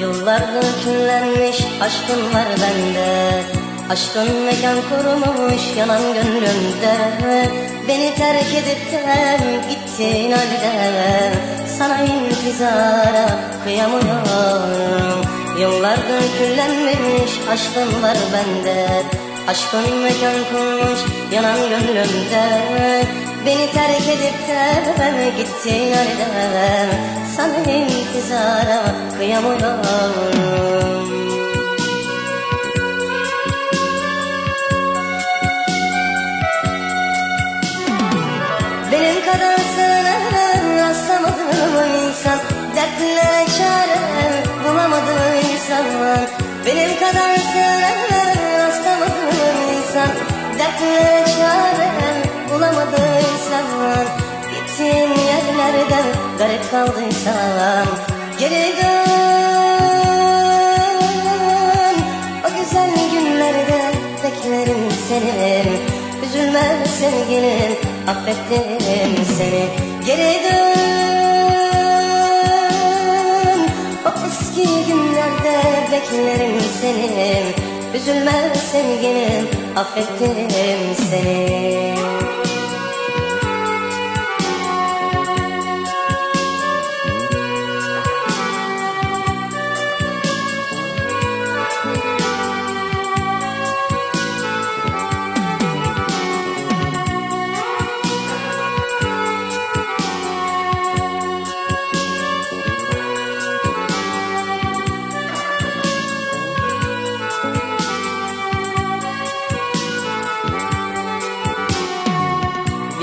Yıllardır küllenmiş aşkın var bende. Aşkın mekan kurmuş yanan gönlümde. Beni terk edip de gittin halde. Sana intizara kıyamıyorum. Yıllardır küllenmiş aşkın var bende. Aşkın mekan kurmuş yanan gönlümde Beni terk edip de gittin halde Sana intizara kıyamıyorum. Benim kadar sana rastlamadığım insan. Dertlere çare bulamadığım insan Benim kadar sana rastlamadığım insan. Dertlere yerlerde garip kaldıysan Geri dön O güzel günlerde beklerim seni. Üzülme sevgilim affettim seni. Geri dön O eski günlerde beklerim seni. Üzülme sevgilim affettim seni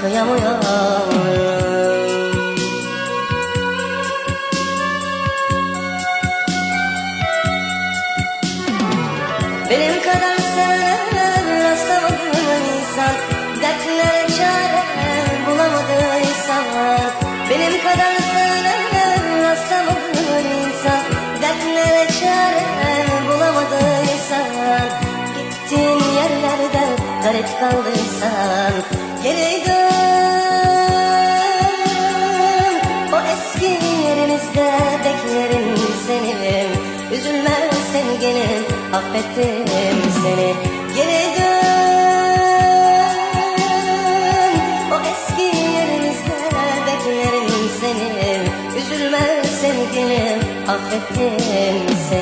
kıyamıyorum Benim kadar sana rastlamadığım insan. Dertlere çare bulamadığı insan Benim kadar sana rastlamadığım insan. Dertlere çare bulamadığı insan Gittiğin yerlerde garip kaldıysan Geri seni Üzülme sevgilim affettim seni. Geri dön O eski yerimizde beklerim seni. Üzülme sevgilim affettim seni